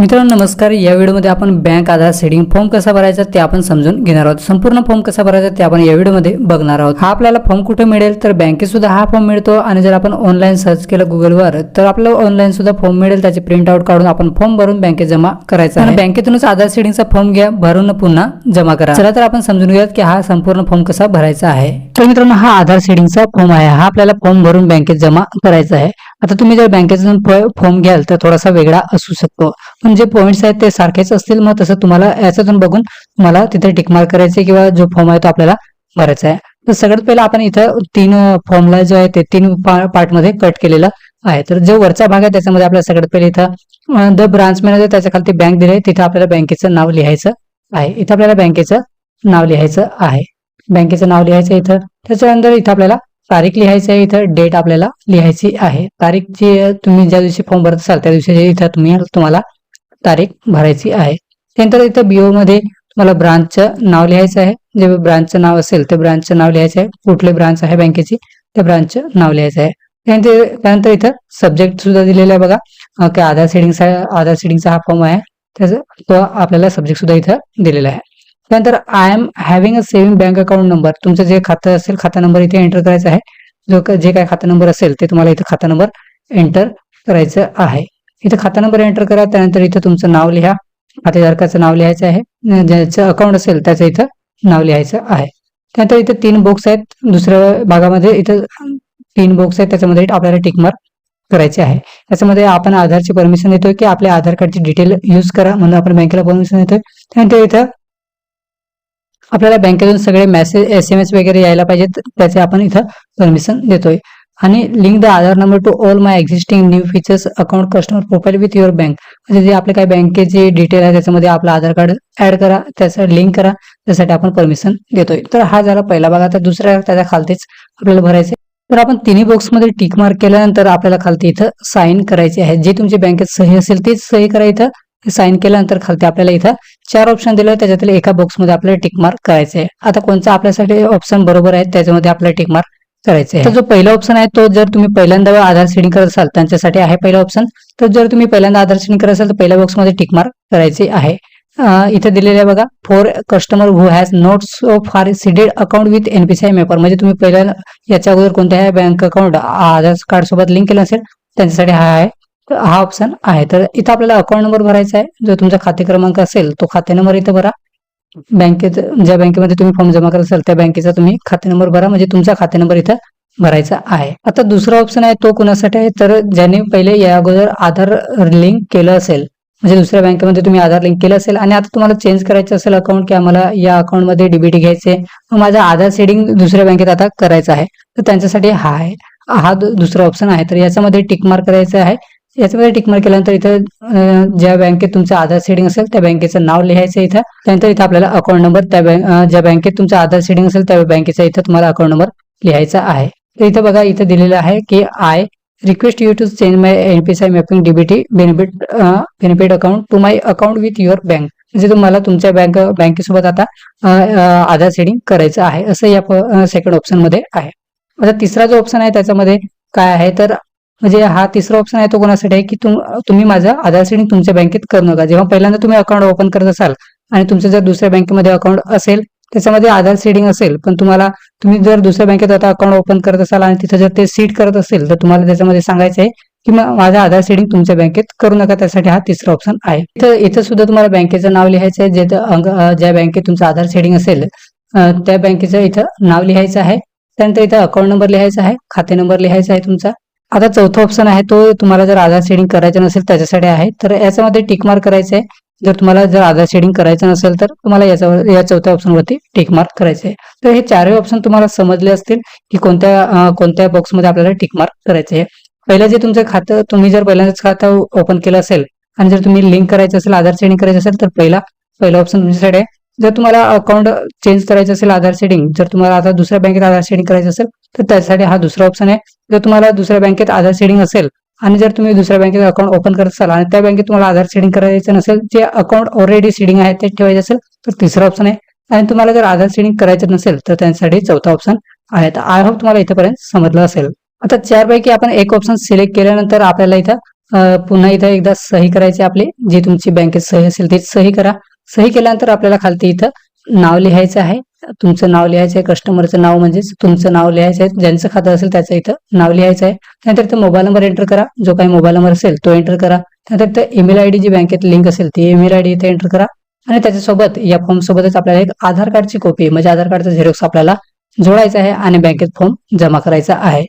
मित्रांनो नमस्कार. या व्हिडिओमध्ये आपण बँक आधार सेडिंग फॉर्म कसा भरायचा ते आपण समजून घेणार आहोत. संपूर्ण फॉर्म कसा भरायचा ते आपण या व्हिडिओमध्ये बघणार आहोत. हा आपल्याला फॉर्म कुठे मिळेल? तर बँकेत सुद्धा हा फॉर्म मिळतो. आणि जर आपण ऑनलाईन सर्च केलं गुगलवर तर आपल्याला ऑनलाईन सुद्धा फॉर्म मिळेल. त्याचे प्रिंट आउट काढून आपण फॉर्म भरून बँकेत जमा करायचा आणि बँकेतूनच आधार सेडिंगचा फॉर्म घ्या. भरून पुन्हा जमा करा. चला तर आपण समजून घेऊयात की हा संपूर्ण फॉर्म कसा भरायचा आहे. तर मित्रांनो हा आधार सेडिंगचा फॉर्म आहे. हा आपल्याला फॉर्म भरून बँकेत जमा करायचा आहे. आता तुम्ही जर बँकेतून फॉर्म घ्याल तर थोडासा वेगळा असू शकतो. पण जे पॉईंट्स आहेत ते सारखेच असतील मग तसं तुम्हाला याच्यातून बघून तुम्हाला तिथे टिकमार्क करायचे किंवा जो फॉर्म आहे तो आपल्याला भरायचा आहे. तर सगळ्यात पहिला आपण इथं तीन फॉर्मला जो आहे ते तीन पार्टमध्ये कट केलेला आहे. तर जो वरचा भाग आहे त्याच्यामध्ये आपल्याला सगळ्यात पहिले इथं द ब्रांच मॅनेजर त्याच्याखाली बँक दिले तिथं आपल्याला बँकेचं नाव लिहायचं आहे. इथं आपल्याला बँकेचं नाव लिहायचं आहे. बँकेचं नाव लिहायचं इथं. त्याच्यानंतर इथं आपल्याला तारीख लिहायची आहे. इथं डेट आपल्याला लिहायची आहे. तारीख जी तुम्ही ज्या दिवशी फॉर्म भरत असाल त्या दिवशी इथं तुम्ही तुम्हाला तारीख भरायची आहे. त्यानंतर इथं बीओ मध्ये तुम्हाला ब्रांचचं नाव लिहायचं आहे. जे ब्रांचचं नाव असेल ते ब्रांचचं नाव लिहायचं आहे. कुठले ब्रांच आहे बँकेची त्या ब्रांचचं नाव लिहायचं आहे. त्यानंतर त्यानंतर इथं सब्जेक्ट सुद्धा दिलेला आहे बघा. की आधार सेडिंगचा आधार सेडिंगचा हा फॉर्म आहे. त्याचा तो आपल्याला सब्जेक्ट सुद्धा इथं दिलेला आहे. त्यानंतर I am having a saving bank account number तुमचं जे खातं असेल खाता नंबर इथे एंटर करायचा आहे. जो जे काय खाता नंबर असेल ते तुम्हाला इथं खाता नंबर एंटर करायचं आहे. इथं खाता नंबर एंटर करा. त्यानंतर इथं तुमचं नाव लिहा. खातेधारकाचं नाव लिहायचं आहे. ज्याचं अकाउंट असेल त्याचं इथं नाव लिहायचं आहे. त्यानंतर इथं तीन बॉक्स आहेत. दुसऱ्या भागामध्ये इथं तीन बॉक्स आहेत. त्याच्यामध्ये आपल्याला टिकमार्क करायचे आहे. त्याच्यामध्ये आपण आधारची परमिशन देतोय की आपल्या आधार कार्डची डिटेल यूज करा म्हणून आपण बँकेला परमिशन देतोय. त्यानंतर इथं आपल्याला बँकेतून सगळे मेसेज एस एम एस वगैरे यायला पाहिजेत. त्याचे आपण इथं परमिशन देतोय. आणि link the Aadhaar number to all my existing new features account customer profile with your bank म्हणजे जे आपले काही बँकेचे डिटेल आहे त्याच्यामध्ये आपलं आधार कार्ड ऍड करा त्याचं लिंक करा त्यासाठी आपण परमिशन देतोय. तर हा झाला पहिला भाग. आता दुसऱ्या त्याच्या खालतीच आपल्याला भरायचे तर आपण तिन्ही बॉक्समध्ये टिक मार्क केल्यानंतर आपल्याला खालती इथं साईन करायची आहे. जे तुमच्या बँकेत सही असेल तेच सही करा इथं. साईन केल्यानंतर खालती आपल्याला इथं चार ऑप्शन दिलं त्याच्यातील एका बॉक्समध्ये आपल्याला टिक मार्क करायचे आहे आता कोणता आपल्यासाठी ऑप्शन बरोबर आहे त्याच्यामध्ये आपल्याला टिक मार्क करायचं आहे. तर जो पहिला ऑप्शन आहे तो जर तुम्ही पहिल्यांदा आधार सेडिंग करत असाल त्यांच्यासाठी आहे पहिला ऑप्शन तर जर तुम्ही पहिल्यांदा आधार सेडिंग करत असाल तर पहिल्या बॉक्समध्ये टिक मार्क करायचे आहे. इथे दिलेले आहे बघा for customer who has notes so far seeded account with NPCI mapper म्हणजे तुम्ही पहिल्या याच्या अगोदर कोणत्याही बँक अकाउंट आधार कार्ड सोबत लिंक केलं असेल त्यांच्यासाठी हा आहे हा ऑप्शन आहे. तर इथं आपल्याला अकाउंट नंबर भरायचा आहे. जो तुमचा खाते क्रमांक असेल तो खाते नंबर इथं भरा. बँकेत ज्या बँकेमध्ये तुम्ही फॉर्म जमा करत असाल त्या बँकेचा तुम्ही खाते नंबर भरा म्हणजे तुमचा खाते नंबर इथं भरायचा आहे. आता दुसरा ऑप्शन आहे तो कुणासाठी आहे? तर ज्याने पहिले या अगोदर आधार लिंक केलं असेल म्हणजे दुसऱ्या बँकेमध्ये तुम्ही आधार लिंक केलं असेल आणि आता तुम्हाला चेंज करायचं असेल अकाउंट की आम्हाला या अकाउंटमध्ये डीबीटी घ्यायचे माझा आधार सेडिंग दुसऱ्या बँकेत आता करायचं आहे तर त्यांच्यासाठी हा आहे. हा दुसरा ऑप्शन आहे तर याच्यामध्ये टिक मार्क करायचा आहे याच्यामध्ये टिकमार केल्यानंतर इथं ज्या बँकेत तुमचं आधार सेडिंग असेल त्या बँकेचं नाव लिहायचं इथं. त्यानंतर इथं आपल्याला अकाउंट नंबर त्या बँक ज्या बँकेत तुमचं आधार सेडिंग असेल त्या बँकेचा इथं तुम्हाला अकाउंट नंबर लिहायचा आहे. तर इथं बघा इथं दिलेलं आहे की I request you to change my NPCI mapping DBT benefit benefit account to my account with your bank म्हणजे तुम्हाला तुमच्या बँक बँकेसोबत आता आधार सेडिंग करायचं आहे. असं या सेकंड ऑप्शनमध्ये आहे. आता तिसरा जो ऑप्शन आहे त्याच्यामध्ये काय आहे? तर म्हणजे हा तिसरा ऑप्शन आहे तो कोणासाठी आहे की तुम तुम्ही माझा आधार सेडिंग तुमच्या बँकेत करू नका. जेव्हा पहिल्यांदा तुम्ही अकाउंट ओपन करत असाल आणि तुमचं जर दुसऱ्या बँकेमध्ये अकाउंट असेल त्याच्यामध्ये आधार सेडिंग असेल पण तुम्हाला तुम्ही जर दुसऱ्या बँकेत आता अकाउंट ओपन करत असाल आणि तिथं जर ते सीट करत असेल तर तुम्हाला त्याच्यामध्ये सांगायचं आहे की माझा आधार सेडिंग तुमच्या बँकेत करू नका. त्यासाठी हा तिसरा ऑप्शन आहे. इथं इथं सुद्धा तुम्हाला बँकेचं नाव लिहायचं आहे जे ज्या बँकेत तुमचं आधार सेडिंग असेल त्या बँकेचं इथं नाव लिहायचं आहे. त्यानंतर इथं अकाउंट नंबर लिहायचा आहे खाते नंबर लिहायचा आहे तुमचा. आता चौथा ऑप्शन आहे तो तुम्हाला जर आधार सेडिंग करायचं नसेल त्याच्यासाठी आहे तर याच्यामध्ये टिक मार्क करायचं आहे. जर तुम्हाला जर आधार सेडिंग करायचं नसेल तर तुम्हाला याच्यावर या चौथ्या ऑप्शनवरती टिक मार्क आहे. तर हे चारही ऑप्शन तुम्हाला समजले असतील की कोणत्या कोणत्या बॉक्समध्ये आपल्याला टिक मार्क आहे. पहिलं जे तुमचं खातं तुम्ही जर पहिल्यांदाच खातं ओपन केलं असेल आणि जर तुम्ही लिंक करायचं असेल आधार सेडिंग करायचं असेल तर पहिला पहिला ऑप्शन तुमच्यासाठी आहे. जर तुम्हाला अकाउंट चेंज करायचं असेल आधार सेडिंग जर तुम्हाला आता दुसऱ्या बँकेत आधार सेडिंग करायचं असेल तर त्यासाठी हा दुसरा ऑप्शन आहे. जर तुम्हाला दुसऱ्या बँकेत आधार सेडिंग असेल आणि जर तुम्ही दुसऱ्या बँकेत अकाउंट ओपन करत असाल आणि त्या बँकेत तुम्हाला आधार सेडिंग करायचं नसेल जे अकाउंट ऑलरेडी सेडिंग आहे ते ठेवायचं असेल तर तिसरा ऑप्शन आहे. आणि तुम्हाला जर आधार सेडिंग करायचं नसेल तर त्यांसाठी चौथा ऑप्शन आहे. तर आय होप तुम्हाला इथेपर्यंत समजलं असेल. आता चारपैकी आपण एक ऑप्शन सिलेक्ट केल्यानंतर आपल्याला इथं पुन्हा इथं एकदा सही करायची आपली जी तुमची बँकेत सही असेल तीच सही करा. सही केल्यानंतर आपल्याला खालती इथं नाव लिहायचं आहे. तुमचं नाव लिहायचं आहे कस्टमरचं नाव म्हणजेच तुमचं नाव लिहायचं आहे ज्यांचं खातं असेल त्याचं इथं नाव लिहायचं आहे. त्यानंतर इथं मोबाईल नंबर एंटर करा जो काही मोबाईल नंबर असेल तो एंटर करा. त्यानंतर इथं ईमेल आय डी जी बँकेत लिंक असेल ती ईमेल आय डी इथे एंटर करा. आणि त्याच्यासोबत या फॉर्म सोबतच आपल्याला एक आधार कार्डची कॉपी म्हणजे आधार कार्डचा झेरॉक्स आपल्याला जोडायचा आहे आणि बँकेत फॉर्म जमा करायचा आहे.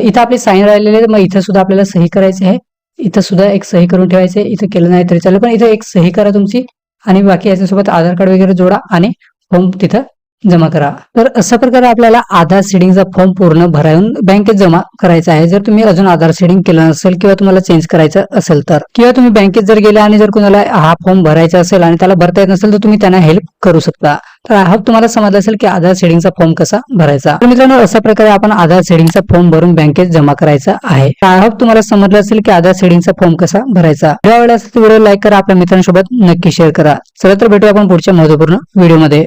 इथं आपली साईन राहिलेली आहे मग इथं सुद्धा आपल्याला सही करायची आहे. इथं सुद्धा एक सही करून ठेवायचे इथं केलं नाही तरी चालेल पण इथं एक सही करा तुमची. आणि बाकी याच्यासोबत आधार कार्ड वगैरे जोडा आणि फॉर्म तिथं जमा करा. तर अशा प्रकारे आपल्याला आधार सेडिंगचा फॉर्म पूर्ण भरावून बँकेत जमा करायचा आहे. जर तुम्ही अजून आधार सेडिंग केलं नसेल किंवा तुम्हाला चेंज करायचं असेल तर. किंवा तुम्ही बँकेत जर गेले आणि जर कुणाला हा फॉर्म भरायचा असेल आणि त्याला भरता येत नसेल तर तुम्ही त्यांना हेल्प करू शकता. तर आय होप तुम्हाला समजलं असेल की आधार सेडिंगचा फॉर्म कसा भरायचा. तर मित्रांनो अशा प्रकारे आपण आधार सेडिंगचा फॉर्म भरून बँकेत जमा करायचा आहे. आय होप तुम्हाला समजलं असेल की आधार सेडिंगचा फॉर्म कसा भरायचा. व्हिडिओ व्हिडिओ लाईक करा. आपल्या मित्रांसोबत नक्की शेअर करा. चला तर भेटू आपण पुढच्या महत्त्वपूर्ण व्हिडिओमध्ये